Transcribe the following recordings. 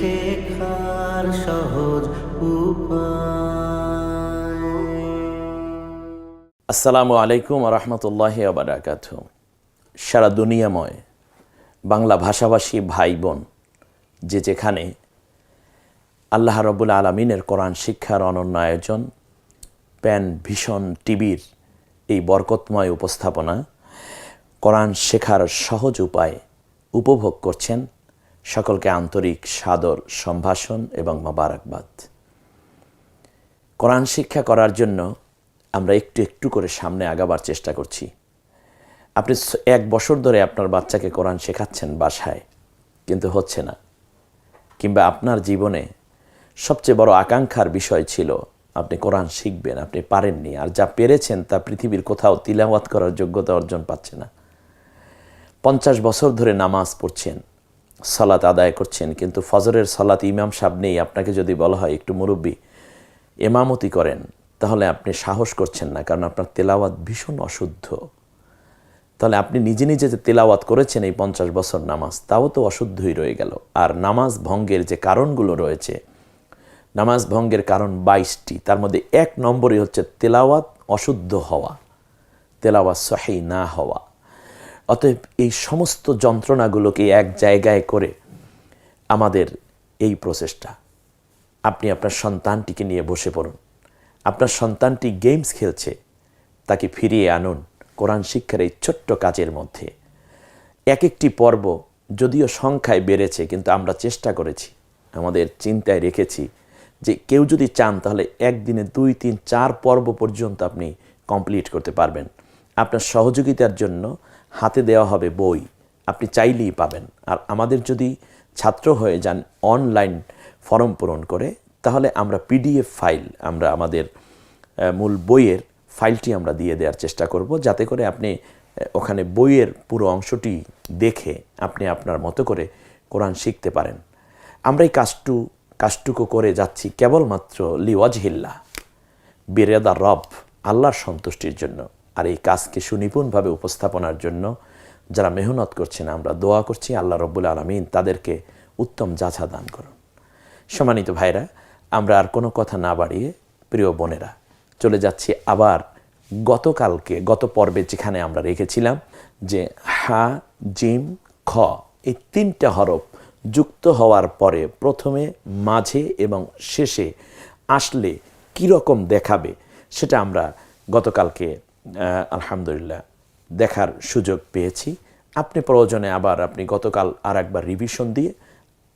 শেখার সহজ আসসালামু আলাইকুম রহমতুল্লাহ আবরাকাত সারা দুনিয়াময় বাংলা ভাষাভাষী ভাই বোন যে যেখানে আল্লাহ রবুল আলমিনের কোরআন শিক্ষার অনন্য আয়োজন, প্যান ভীষণ টিভির এই বরকতময় উপস্থাপনা কোরআন শেখার সহজ উপায় উপভোগ করছেন সকলকে আন্তরিক সাদর সম্ভাষণ এবং মোবারকবাদ। কোরআন শিক্ষা করার জন্য আমরা একটু একটু করে সামনে আগাবার চেষ্টা করছি। আপনি এক বছর ধরে আপনার বাচ্চাকে কোরআন শেখাচ্ছেন বাসায়, কিন্তু হচ্ছে না। কিংবা আপনার জীবনে সবচেয়ে বড় আকাঙ্ক্ষার বিষয় ছিল আপনি কোরআন শিখবেন, আপনি পারেননি। আর যা পেরেছেন তা পৃথিবীর কোথাও তিলাওয়াত করার যোগ্যতা অর্জন পাচ্ছে না। পঞ্চাশ বছর ধরে নামাজ পড়ছেন, সালাত আদায় করছেন, কিন্তু ফজরের সালাত ইমাম সাহেব নেই। আপনাকে যদি বলা হয় একটু মুরব্বী, এমামতি করেন, তাহলে আপনি সাহস করছেন না, কারণ আপনার তেলাওয়াত ভীষণ অশুদ্ধ। তাহলে আপনি নিজে নিজে যে তেলাওয়াত করেছেন এই পঞ্চাশ বছর নামাজ, তাও তো অশুদ্ধই রয়ে গেল। আর নামাজ ভঙ্গের যে কারণগুলো রয়েছে নামাজ ভঙ্গের কারণ বাইশটি। তার মধ্যে এক নম্বরই হচ্ছে তেলাওয়াত অশুদ্ধ হওয়া, তেলাওয়াত সহি না হওয়া। অতএব এই সমস্ত যন্ত্রণাগুলোকে এক জায়গায় করে আমাদের এই প্রচেষ্টা। আপনি আপনার সন্তানটিকে নিয়ে বসে পড়ুন। আপনার সন্তানটি গেমস খেলছে, তাকে ফিরিয়ে আনুন কোরআন শিক্ষার এই ছোট্ট কাজের মধ্যে। এক একটি পর্ব যদিও সংখ্যায় বেড়েছে, কিন্তু আমরা চেষ্টা করেছি, আমাদের চিন্তায় রেখেছি যে কেউ যদি চান, তাহলে একদিনে দুই, তিন, চার পর্ব পর্যন্ত আপনি কমপ্লিট করতে পারবেন। আপনার সহযোগিতার জন্য হাতে দেওয়া হবে বই। আপনি চাইলেই পাবেন। আর আমাদের যদি ছাত্র হয়ে যান অনলাইন ফর্ম পূরণ করে, তাহলে আমরা পিডিএফ ফাইল আমরা আমাদের মূল বইয়ের ফাইলটি আমরা দিয়ে দেওয়ার চেষ্টা করব, যাতে করে আপনি ওখানে বইয়ের পুরো অংশটি দেখে আপনি আপনার মতো করে কোরআন শিখতে পারেন। আমরা এই কাজটু কাজটুকু করে যাচ্ছি কেবলমাত্র লিওয়াজহিল্লা বেরেদা রব আল্লাহর সন্তুষ্টির জন্য আর এই কাজকে সুনিপুণভাবে উপস্থাপনার জন্য যারা মেহনত করছেন, আমরা দোয়া করছি, আল্লাহ রব্বুল আলমিন তাদেরকে উত্তম যাছা দান করুন। সম্মানিত ভাইরা, আমরা আর কোনো কথা না বাড়িয়ে প্রিয় বোনেরা, চলে যাচ্ছি আবার গতকালকে, গত পর্বে যেখানে আমরা রেখেছিলাম যে হা, জিম, খ এই তিনটা হরফ যুক্ত হওয়ার পরে প্রথমে মাঝে এবং শেষে আসলে কীরকম দেখাবে সেটা আমরা গতকালকে আলহামদুলিল্লাহ দেখার সুযোগ পেয়েছি। আপনি প্রয়োজনে আবার আপনি গতকাল আর একবার রিভিশন দিয়ে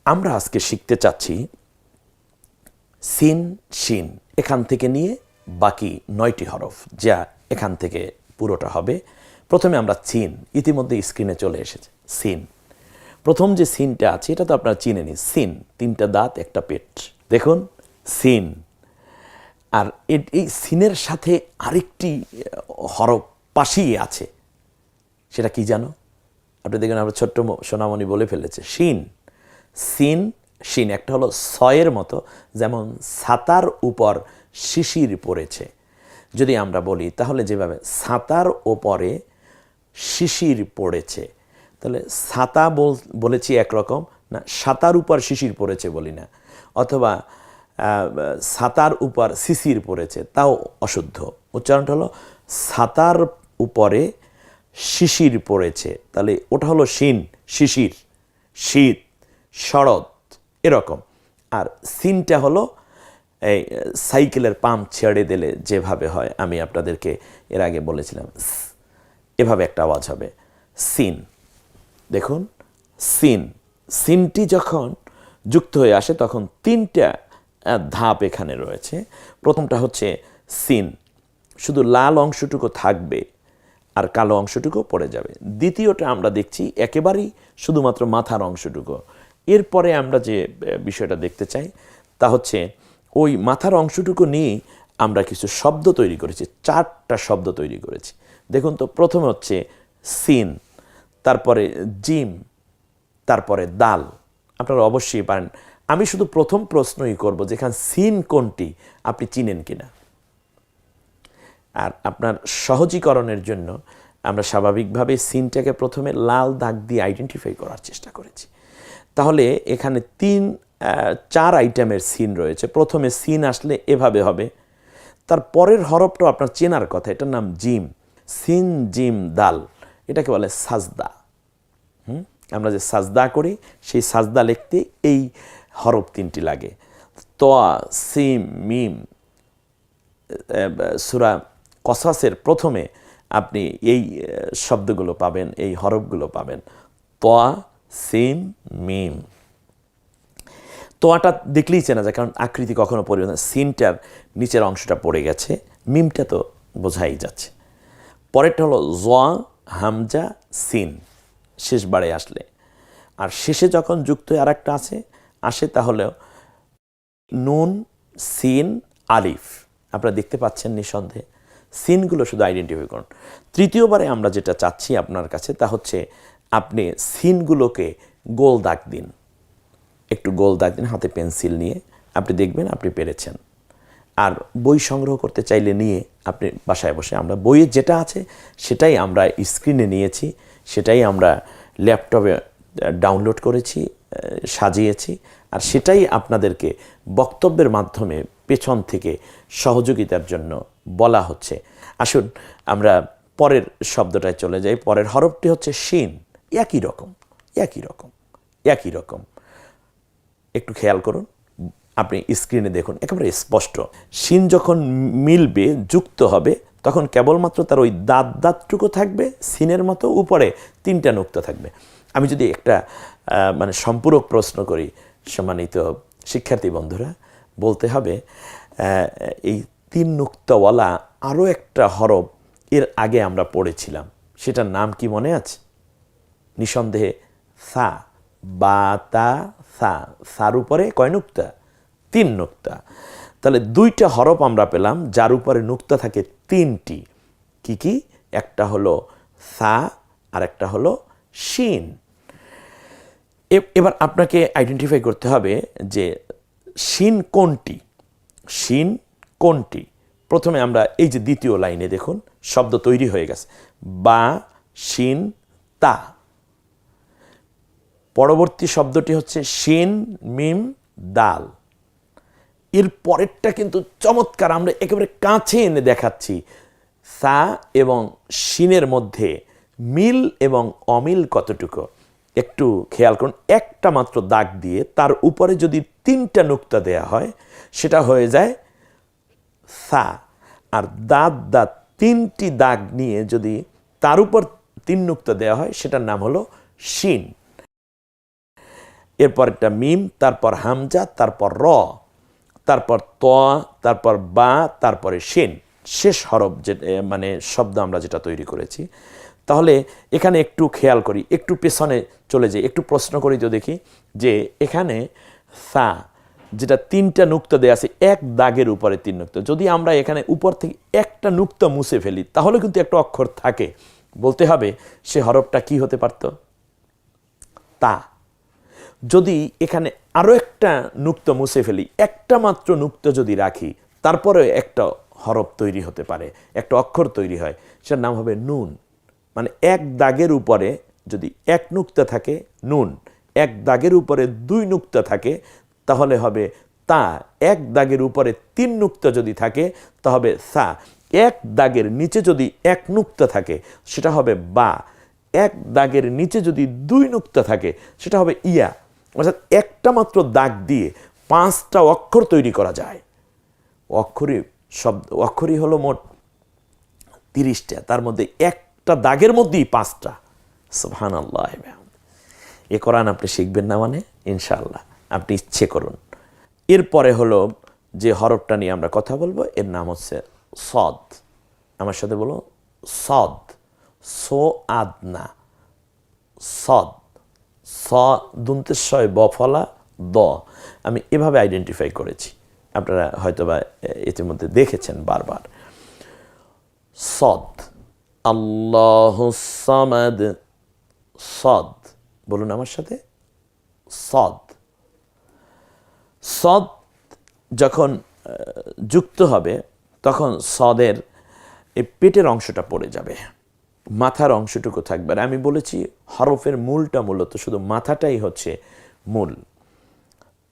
আমরা আজকে শিখতে চাচ্ছি সিন শিন এখান থেকে নিয়ে বাকি নয়টি হরফ, যা এখান থেকে পুরোটা হবে। প্রথমে আমরা চিন ইতিমধ্যে স্ক্রিনে চলে এসেছে, সিন। প্রথম যে সিনটা আছে, এটা তো আপনারা চিনে নি সিন, তিনটা দাঁত, একটা পেট। দেখুন, সিন। আর এই সিনের সাথে আরেকটি হরফ পাশেই আছে। সেটা কি জানো? আপনি দেখবেন আমরা ছোট্ট সোনামণি বলে ফেলেছে। শিন সিন শিন একটা হলো ছয়ের মতো, যেমন ছাতার উপর শিশির পড়েছে। যদি আমরা বলি, তাহলে যেভাবে ছাতার ওপরে শিশির পড়েছে তাহলে ছাতা বল- বলেছি একরকম, না, সাতার উপর শিশির পড়েছে বলি না, অথবা ছাতার উপর শিশির পড়েছে, তাও অশুদ্ধ। উচ্চারণটা হলো ছাতার উপরে শিশির পড়েছে, তাহলে ওটা হলো শিন, শিশির, শীত, শরৎ, এরকম। আর সিনটা হলো, এই সাইকেলের পাম্প ছেড়ে দিলে যেভাবে হয়, আমি আপনাদেরকে এর আগে বলেছিলাম, এভাবে একটা আওয়াজ হবে, সিন। দেখুন, সিন। সিনটি যখন যুক্ত হয়ে আসে, তখন তিনটা ধাপ এখানে রয়েছে। প্রথমটা হচ্ছে সিন। শুধু লাল অংশটুকু থাকবে আর কালো অংশটুকু পড়ে যাবে। দ্বিতীয়টা আমরা দেখছি একেবারেই শুধুমাত্র মাথার অংশটুকু। এরপরে আমরা যে বিষয়টা দেখতে চাই, তা হচ্ছে ওই মাথার অংশটুকু নিয়ে আমরা কিছু শব্দ তৈরি করেছি, চারটা শব্দ তৈরি করেছি। দেখুন তো, প্রথমে হচ্ছে সিন। তারপরে জিম, তারপরে দাল। আপনারা অবশ্যই পারেন। আমি শুধু প্রথম প্রশ্নই করব যেখান সিন কোনটি, আপনি চিনেন কিনা। আর আপনার সহজীকরণের জন্য আমরা স্বাভাবিকভাবে সিনটাকে প্রথমে লাল দাগ দিয়ে আইডেন্টিফাই করার চেষ্টা করেছি। তাহলে এখানে তিন চার আইটেমের সিন রয়েছে। প্রথমে সিন আসলে এভাবে হবে। তার পরের হরফটাও আপনার চেনার কথা, এটার নাম জিম। সিন, জিম, দাল। এটাকে বলে সাজদা। হুম? আমরা যে সাজদা করি, সেই সাজদা লিখতে এই হরফ তিনটি লাগে। তোয়া সিম, মিম সুরা কসাসের প্রথমে আপনি এই শব্দগুলো পাবেন, এই হরফগুলো পাবেন। তোয়া সিম, মিম। তোয়াটা দেখলেই চেনা যায়, কারণ আকৃতি কখনো পরিবর্তন সিনটার নিচের অংশটা পড়ে গেছে, মিমটা তো বোঝাই যাচ্ছে। পরেরটা হলো জোয়া হামজা সিন শেষ বারে আসলে। আর শেষে যখন যুক্ত আর একটা আছে, আসে তাহলে নুন, সিন, আলিফ। আপনারা দেখতে পাচ্ছেন নিঃসন্দেহে। সিনগুলো শুধু আইডেন্টিফাই করুন তৃতীয়বারে আমরা যেটা চাচ্ছি আপনার কাছে, তা হচ্ছে আপনি সিনগুলোকে গোল দাগ দিন। একটু গোল দাগ দিন, হাতে পেন্সিল নিয়ে। আপনি দেখবেন আপনি পেরেছেন। আর বই সংগ্রহ করতে চাইলে নিয়ে আপনি বাসায় বসে আমরা বইয়ে যেটা আছে সেটাই আমরা স্ক্রিনে নিয়েছি, সেটাই আমরা ল্যাপটপে ডাউনলোড করেছি সাজিয়েছি আর সেটাই আপনাদেরকে বক্তব্যের মাধ্যমে পেছন থেকে সহযোগিতার জন্য বলা হচ্ছে। আসুন, আমরা পরের শব্দটায় চলে যাই। পরের হরফটি হচ্ছে শিন। একই রকম একই রকম একই রকম। একটু খেয়াল করুন। আপনি স্ক্রিনে দেখুন, একেবারে স্পষ্ট। শিন যখন মিলবে, যুক্ত হবে, তখন কেবলমাত্র তার ওই দাঁত দাঁতটুকু থাকবে সিনের মতো উপরে তিনটা নুক্তা থাকবে। আমি যদি একটা মানে সম্পূরক প্রশ্ন করি, সম্মানিত শিক্ষার্থী বন্ধুরা, বলতে হবে এই তিন নুক্তাওয়ালা আরও একটা হরফ এর আগে আমরা পড়েছিলাম। সেটার নাম কি মনে আছে? নিঃসন্দেহে সা, বা, তা, সা, সার উপরে কয় নুক্তা? তিন নুক্তা। তাহলে দুইটা হরফ আমরা পেলাম, যার উপরে নুক্তা থাকে তিনটি। কি কি? একটা হলো সা আর একটা হলো শিন। এবার আপনাকে আইডেন্টিফাই করতে হবে যে শিন কোনটি? শিন কোনটি? প্রথমে আমরা এই যে দ্বিতীয় লাইনে দেখুন, শব্দ তৈরি হয়ে গেছে। বা, শিন, তা। পরবর্তী শব্দটি হচ্ছে শিন, মিম, দাল। এর পরেরটা কিন্তু চমৎকার, আমরা একেবারে কাছে এনে দেখাচ্ছি। সা এবং শিনের মধ্যে মিল এবং অমিল কতটুকু? একটু খেয়াল করুন, একটা মাত্র দাগ দিয়ে তার উপরে যদি তিনটা নুক্তা দেয়া হয়, সেটা হয়ে যায় সা। আর দাঁত দাঁত তিনটি দাগ নিয়ে যদি তার উপর তিন নুক্তা দেওয়া হয়, সেটার নাম হলো শিন। এরপর একটা মিম, তারপর হামজা, তারপর র। তারপর ত, তারপর বা, তারপরে সেন শেষ হরফ যে মানে শব্দ আমরা যেটা তৈরি করেছি। তাহলে এখানে একটু খেয়াল করি, একটু পেছনে চলে যাই, একটু প্রশ্ন করি তো দেখি যে এখানে সা, যেটা তিনটা নুক্তা দেওয়া আছে, এক দাগের উপরে তিন নুক্তা। যদি আমরা এখানে উপর থেকে একটা নুক্তা মুছে ফেলি, তাহলে কিন্তু একটা অক্ষর থাকে। বলতে হবে সে হরফটা কি হতে পারতো? তা। যদি এখানে আরও একটা নুক্ত মুছে ফেলি। একটা মাত্র নুক্ত যদি রাখি, তারপরে একটা হরফ তৈরি হতে পারে, একটা অক্ষর তৈরি হয়, সেটার নাম হবে নুন। মানে এক দাগের উপরে যদি এক নুক্তা থাকে, নুন। এক দাগের উপরে দুই নুক্তা থাকে, তাহলে হবে তা। এক দাগের উপরে তিন নুক্তা যদি থাকে, তা হবে সা। এক দাগের নিচে যদি এক নুক্তা থাকে, সেটা হবে বা। এক দাগের নিচে যদি দুই নুক্তা থাকে, সেটা হবে ইয়া। অর্থাৎ একটা মাত্র দাগ দিয়ে পাঁচটা অক্ষর তৈরি করা যায়। অক্ষরই শব্দ, অক্ষরই হলো মোট তিরিশটা, তার মধ্যে একটা দাগের মধ্যেই পাঁচটা। সুবহান আল্লাহ এ কোরআন আপনি শিখবেন না মানে? ইনশাআল্লাহ, আপনি ইচ্ছে করুন। এরপরে হলো যে হরফটা নিয়ে আমরা কথা বলব, এর নাম হচ্ছে সদ। আমার সাথে বলো সদ, সো আদনা, সদ। স ব, ফলা, দ। আমি এভাবে আইডেন্টিফাই করেছি। আপনারা হয়তোবা ইতিমধ্যে দেখেছেন বারবার। সদ। আল্লাহ সামাদ। সদ। বলুন আমার সাথে। সদ। সদ যখন যুক্ত হবে, তখন সদের এই পেটের অংশটা পড়ে যাবে। মাথার অংশটুকু থাকবে। আর আমি বলেছি হরফের মূলটা মূলত শুধু মাথাটাই হচ্ছে মূল।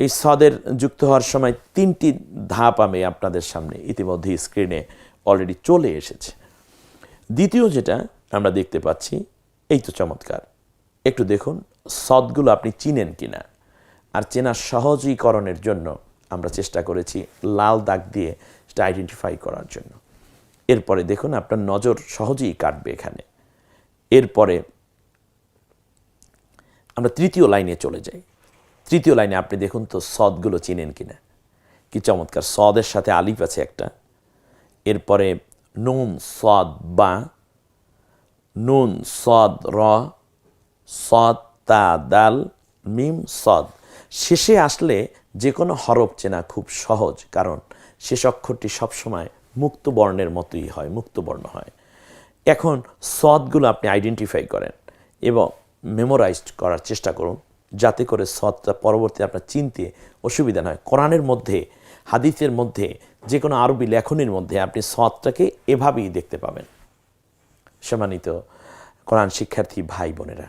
এই সদের যুক্ত হওয়ার সময় তিনটি ধাপ আমি আপনাদের সামনে ইতিমধ্যে স্ক্রিনে অলরেডি চলে এসেছে। দ্বিতীয় যেটা আমরা দেখতে পাচ্ছি, এই তো চমৎকার। একটু দেখুন, সদগুলো আপনি চিনেন কিনা? আর চেনার সহজীকরণের জন্য আমরা চেষ্টা করেছি লাল দাগ দিয়ে সেটা আইডেন্টিফাই করার জন্য। এরপরে দেখুন আপনার নজর সহজেই কাটবে এখানে। এরপরে আমরা তৃতীয় লাইনে চলে যাই। তৃতীয় লাইনে আপনি দেখুন তো সদগুলো চিনেন কিনা। কি চমৎকার, সদের সাথে আলিফ আছে একটা। এরপরে নুন, সদ, বা। নুন, সদ, র, সদ, তা, দাল, মিম, সদ। শেষে আসলে যে কোনো হরফ চেনা খুব সহজ, কারণ শেষ অক্ষরটি সবসময় মুক্ত বর্ণের মতোই হয় মুক্ত বর্ণ হয়। এখন সদগুলো আপনি আইডেন্টিফাই করেন এবং মেমোরাইজড করার চেষ্টা করুন, যাতে করে সদটা পরবর্তী আপনার চিনতে অসুবিধা নয় কোরআনের মধ্যে, হাদিসের মধ্যে যে কোনো আরবি লেখনের মধ্যে আপনি সদটাকে এভাবেই দেখতে পাবেন। সম্মানিত কোরআন শিক্ষার্থী ভাই বোনেরা,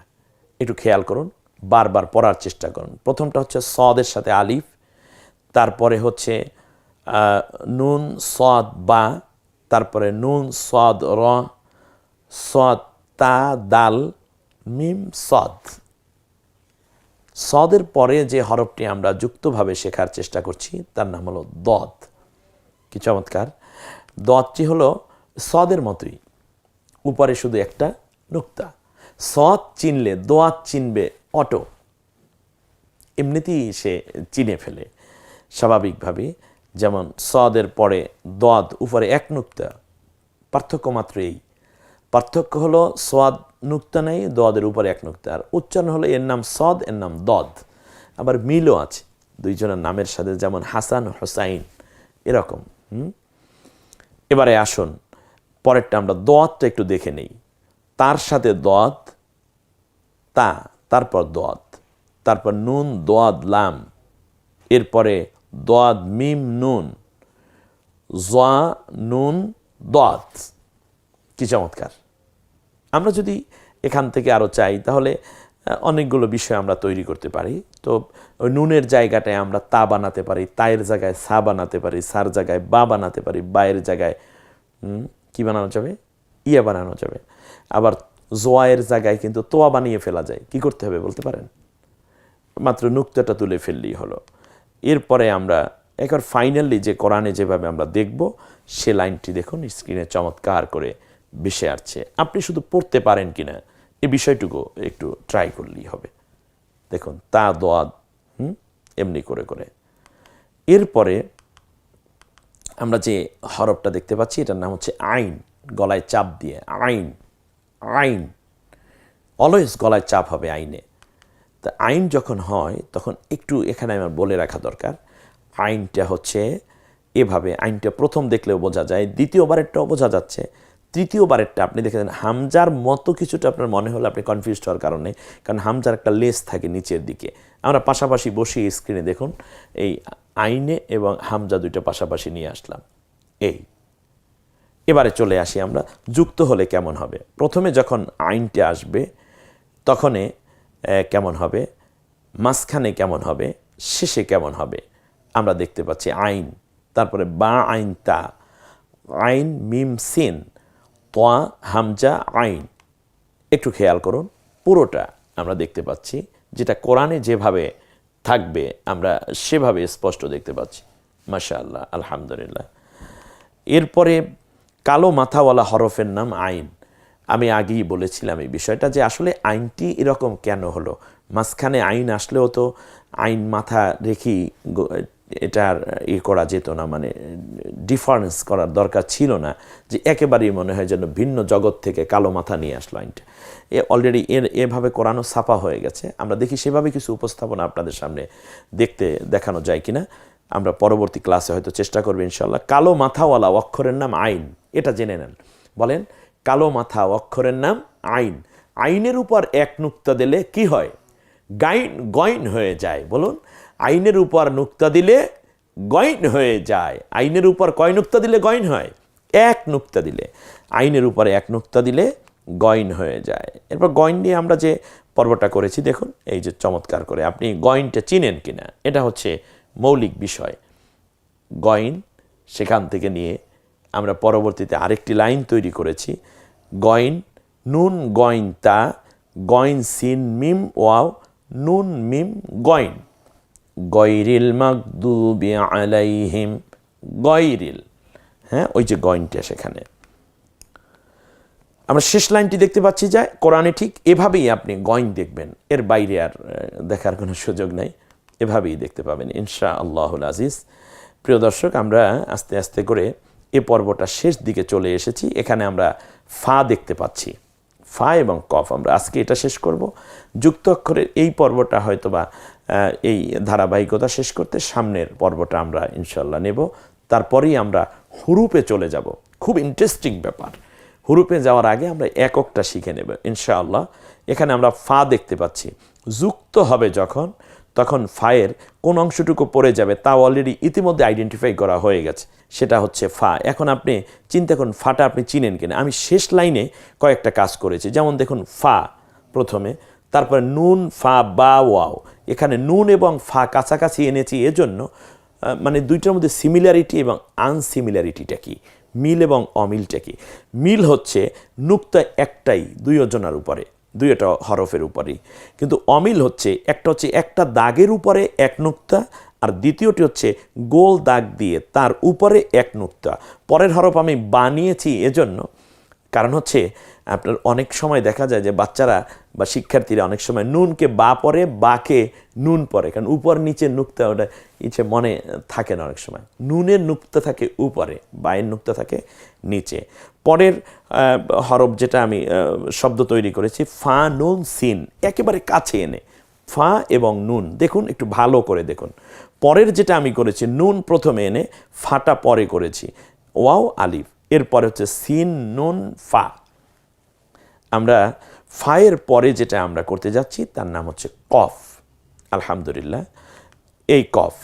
একটু খেয়াল করুন, বারবার পড়ার চেষ্টা করুন। প্রথমটা হচ্ছে সদের সাথে আলিফ, তারপরে হচ্ছে নুন, সদ, বা, তারপরে নুন, সদ, র, সদ, তা, দাল, মিম, সদ। সদের পরে যে হরফটি আমরা যুক্তভাবে শেখার চেষ্টা করছি, তার নাম হলো দদ। কি চমৎকার। দদটি হলো সদের মতোই, উপরে শুধু একটা নুক্তা। সদ চিনলে, দোয়াত চিনবে, অটো। এমনিতেই সে চিনে ফেলে স্বাভাবিকভাবে যেমন সদের পরে দদ উপরে এক নুক্তা। পার্থক্য মাত্র এই। পার্থক্য হলো সদ নুক্তা নেই দদের উপরে এক নুক্তা। আর উচ্চারণ হলো এর নাম সদ, এর নাম দদ। আবার মিলও আছে, দুইজনের নামের সাথে যেমন হাসান, হোসাইন, এরকম এবারে আসুন, পরেরটা আমরা দোয়াতটা একটু দেখে নেই। তার সাথে দোয়াত তা, তারপর দোয়াত তারপর নুন, দোয়াদ, লাম, এরপরে দোয়াদ মিম, নুন। জোয়া নুন দোয়াত কি চমৎকার। আমরা যদি এখান থেকে আরও চাই, তাহলে অনেকগুলো বিষয় আমরা তৈরি করতে পারি। তো নুনের জায়গাটায় আমরা তা বানাতে পারি তায়ের জায়গায় সা বানাতে পারি, সার জায়গায় বা বানাতে পারি, বায়ের জায়গায় কি বানানো যাবে? ইয়া বানানো যাবে। আবার জোয়ায়ের জায়গায় কিন্তু তোয়া বানিয়ে ফেলা যায়। কি করতে হবে বলতে পারেন? মাত্র নুক্তাটা তুলে ফেললেই হলো। এরপরে আমরা একবার ফাইনালি যে কোরআনে যেভাবে আমরা দেখব, সে লাইনটি দেখুন, স্ক্রিনে চমৎকার করে ভেসে আসছে। আপনি শুধু পড়তে পারেন কিনা এই বিষয়টুকু একটু ট্রাই করলেই হবে। দেখুন, তা দোয়াদ হুম, এমনি করে করে। এরপরে আমরা যে হরফটা দেখতে পাচ্ছি, এটার নাম হচ্ছে আইন, গলায় চাপ দিয়ে, আইন আইন। অলওয়েজ গলায় চাপ হবে আইনে। তা আইন যখন হয়, তখন একটু এখানে আমার বলে রাখা দরকার। আইনটা হচ্ছে এভাবে, আইনটা প্রথম দেখলেও বোঝা যায়, দ্বিতীয়বারেরটাও বোঝা যাচ্ছে। তৃতীয়বারেরটা আপনি দেখেছেন হামজার মতো কিছুটা আপনার মনে হলে আপনি কনফিউজ হওয়ার কারণে, কারণ হামজার একটা লেস থাকে নিচের দিকে। আমরা পাশাপাশি বসিয়ে স্ক্রিনে দেখুন, এই আইনে এবং হামজা দুইটা পাশাপাশি নিয়ে আসলাম। এই। এবারে চলে আসি আমরা, যুক্ত হলে কেমন হবে? প্রথমে যখন আইনটা আসবে, তখনে কেমন হবে? মাঝখানে কেমন হবে? শেষে কেমন হবে? আমরা দেখতে পাচ্ছি আইন। তারপরে বা আইন তা। আইন, মিম, সিন। তোয়া হামজা, আইন। একটু খেয়াল করুন, পুরোটা আমরা দেখতে পাচ্ছি। যেটা কোরআনে যেভাবে থাকবে, আমরা সেভাবে স্পষ্ট দেখতে পাচ্ছি। মাশা আল্লাহ আলহামদুলিল্লাহ। এরপরে কালো মাথাওয়ালা হরফের নাম আইন। আমি আগেই বলেছিলাম এই বিষয়টা যে আসলে আইনটি এরকম কেন হলো? মাঝখানে আইন আসলেও তো আইন মাথা রেখেই এটার ই করা যেত না মানে ডিফারেন্স করার দরকার ছিল না যে একেবারেই মনে হয় যেন ভিন্ন জগৎ থেকে কালো মাথা নিয়ে আসলো আইনটা। এ অলরেডি এর, এভাবে কোরআনও ছাপা হয়ে গেছে। আমরা দেখি সেভাবে কিছু উপস্থাপনা আপনাদের সামনে দেখতে দেখানো যায় কিনা। আমরা পরবর্তী ক্লাসে হয়তো চেষ্টা করব ইনশাল্লাহ কালো মাথাওয়ালা অক্ষরের নাম আইন, এটা জেনে নেন। বলেন কালো মাথা অক্ষরের নাম আইন। আইনের উপর এক নুক্তা দিলে কি হয়? গাইন, গয়ন হয়ে যায়। বলুন, আইনের উপর নুক্তা দিলে গয়ন হয়ে যায়। আইনের উপর কয় নুক্তা দিলে গয়ন হয়? এক নুক্তা দিলে। আইনের উপরে এক নুক্তা দিলে গয়ন হয়ে যায়। এরপর গয়ন নিয়ে আমরা যে পর্বটা করেছি, দেখুন, এই যে চমৎকার করে। আপনি গয়নটা চিনেন কিনা? এটা হচ্ছে মৌলিক বিষয়। গয়ন সেখান থেকে নিয়ে আমরা পরবর্তীতে আরেকটি লাইন তৈরি করেছি। গয়ন নুন গয়ন তা গয়ন সিন, মিম, ওয়াও, নুন, মিম গয়ন গয়রিল মাকদুবি আলাইহিম গয়রিল হ্যাঁ ওই যে গয়নটা সেখানে। আমরা শেষ লাইনটি দেখতে পাচ্ছি যে কোরআনে ঠিক এভাবেই আপনি গয়ন দেখবেন। এর বাইরে আর দেখার কোনো সুযোগ নেই। এভাবেই দেখতে পাবেন ইনশা আল্লাহুল আজিজ। প্রিয় দর্শক, আমরা আস্তে আস্তে করে এ পর্বটা শেষ দিকে চলে এসেছি। এখানে আমরা ফা দেখতে পাচ্ছি। ফা এবং কফ, আমরা আজকে এটা শেষ করব। যুক্ত অক্ষরের এই পর্বটা হয়তোবা এই ধারাবাহিকতা শেষ করতে সামনের পর্বটা আমরা ইনশাল্লাহ নেব। তারপরেই আমরা হুরুপে চলে যাব। খুব ইন্টারেস্টিং ব্যাপার। হুরুপে যাওয়ার আগে আমরা এককটা শিখে নেব ইনশাআল্লাহ। এখানে আমরা ফা দেখতে পাচ্ছি। যুক্ত হবে যখন তখন ফায়ের কোন অংশটুকু পড়ে যাবে তা অলরেডি ইতিমধ্যে আইডেন্টিফাই করা হয়ে গেছে। সেটা হচ্ছে ফা। এখন আপনি চিন্তা করুন, ফাটা আপনি চিনেন কিনা। আমি শেষ লাইনে কয়েকটা কাজ করেছি। যেমন দেখুন, ফা প্রথমে, তারপরে নুন, ফা, বা, ওয়াও। এখানে নুন এবং ফা কাছাকাছি এনেছি এজন্য মানে দুইটার মধ্যে সিমিলারিটি এবং আনসিমিলারিটিটা কি? মিল এবং অমিলটা কি? মিল হচ্ছে নুক্তা একটাই, দুই জনার উপরে। দুইটা হরফের উপরেই। কিন্তু অমিল হচ্ছে, একটা হচ্ছে একটা দাগের উপরে এক নুক্তা, আর দ্বিতীয়টি হচ্ছে গোল দাগ দিয়ে তার উপরে এক নুক্তা। পরের হরফ আমি বানিয়েছি এজন্য কারণ হচ্ছে, আপনার অনেক সময় দেখা যায় যে বাচ্চারা বা শিক্ষার্থীরা অনেক সময় নুনকে বা পরে, বাকে নুন পরে। কারণ উপর, নিচে নুক্তা ওটা ইচ্ছে মনে থাকে না অনেক সময়। নুনের নুক্তা থাকে উপরে, বায়ের নুক্তা থাকে নিচে। পরের হরফ যেটা আমি শব্দ তৈরি করেছি, ফা, নুন, সিন, একেবারে কাছে এনে। ফা এবং নুন, দেখুন, একটু ভালো করে দেখুন। পরের যেটা আমি করেছি, নুন প্রথমে এনে, ফাটা পরে করেছি। ওয়াও, আলিফ। এরপরে হচ্ছে সিন নুন ফা। আমরা ফায়ের পরে যেটা আমরা করতে যাচ্ছি, তার নাম হচ্ছে কফ। আলহামদুলিল্লাহ, এই কফ।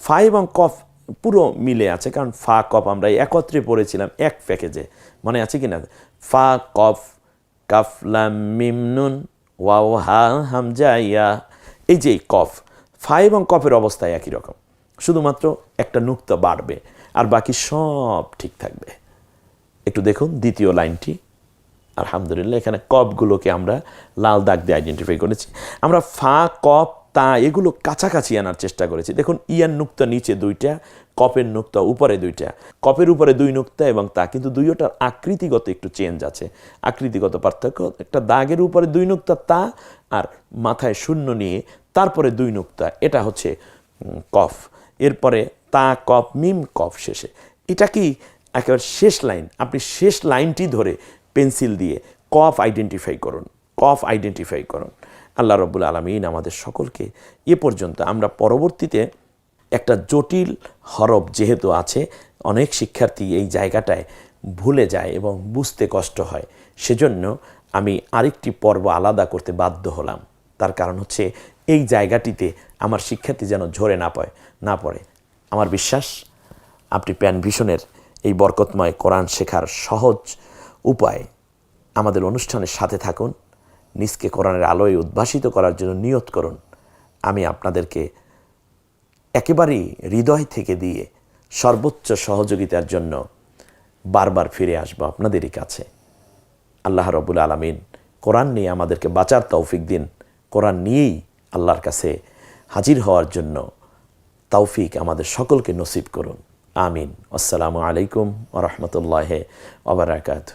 ফা এবং কফ পুরো মিলে আছে, কারণ ফা, কফ আমরা একত্রে পড়েছিলাম এক প্যাকেজে। মনে আছে কি না ফা, কফ কাফলাম মিম, নুন, ওয়াও, হা হামজা ইয়া। এই যে কফ, ফা এবং কফের অবস্থায় একই রকম। শুধুমাত্র একটা নুক্তা বাড়বে, আর বাকি সব ঠিক থাকবে। একটু দেখুন, দ্বিতীয় লাইনটি। আলহামদুলিল্লাহ, এখানে কপগুলোকে আমরা লাল দাগ দিয়ে আইডেন্টিফাই করেছি। আমরা ফা, কপ, তা, এগুলো কাছাকাছি আনার চেষ্টা করেছি। দেখুন, ইয়ার নুক্তা নিচে দুইটা, কপের নুক্তা উপরে দুইটা। কপের উপরে দুই নুক্তা এবং তা, কিন্তু দুইটার আকৃতিগত একটু চেঞ্জ আছে। আকৃতিগত পার্থক্য, একটা দাগের উপরে দুই নুক্তা তা আর মাথায় শূন্য নিয়ে তারপরে দুই নুক্তা, এটা হচ্ছে কফ। এরপরে তা কফ মিম, কফ শেষে। এটা কি একেবারে শেষ লাইন। আপনি শেষ লাইনটি ধরে পেন্সিল দিয়ে কফ আইডেন্টিফাই করুন, কফ আইডেন্টিফাই করুন। আল্লাহ রব্বুল আলমিন আমাদের সকলকে এ পর্যন্ত আমরা পরবর্তীতে একটা জটিল হরফ যেহেতু আছে, অনেক শিক্ষার্থী এই জায়গাটায় ভুলে যায় এবং বুঝতে কষ্ট হয়। সেজন্য আমি আরেকটি পর্ব আলাদা করতে বাধ্য হলাম। তার কারণ হচ্ছে এই জায়গাটিতে আমার শিক্ষার্থী যেন ঝরে না পড়ে না পড়ে। আমার বিশ্বাস, আপনি প্যান ভিশনের এই বরকতময় কোরআন শেখার সহজ উপায় আমাদের অনুষ্ঠানের সাথে থাকুন, নিজকে কোরআনের আলোয় উদ্ভাসিত করার জন্য নিয়ত করুন। আমি আপনাদেরকে একেবারেই হৃদয় থেকে দিয়ে সর্বোচ্চ সহযোগিতার জন্য বারবার ফিরে আসব আপনাদেরই কাছে। আল্লাহ রবুল আলমিন কোরআন নিয়ে আমাদেরকে বাঁচার তৌফিক দিন। কোরআন নিয়েই আল্লাহর কাছে হাজির হওয়ার জন্য তৌফিক আমাদের সকলকে নসিব করুন। আমিন। আসসালামু আলাইকুম ওরহমতুল্লাহ ওবরাকাত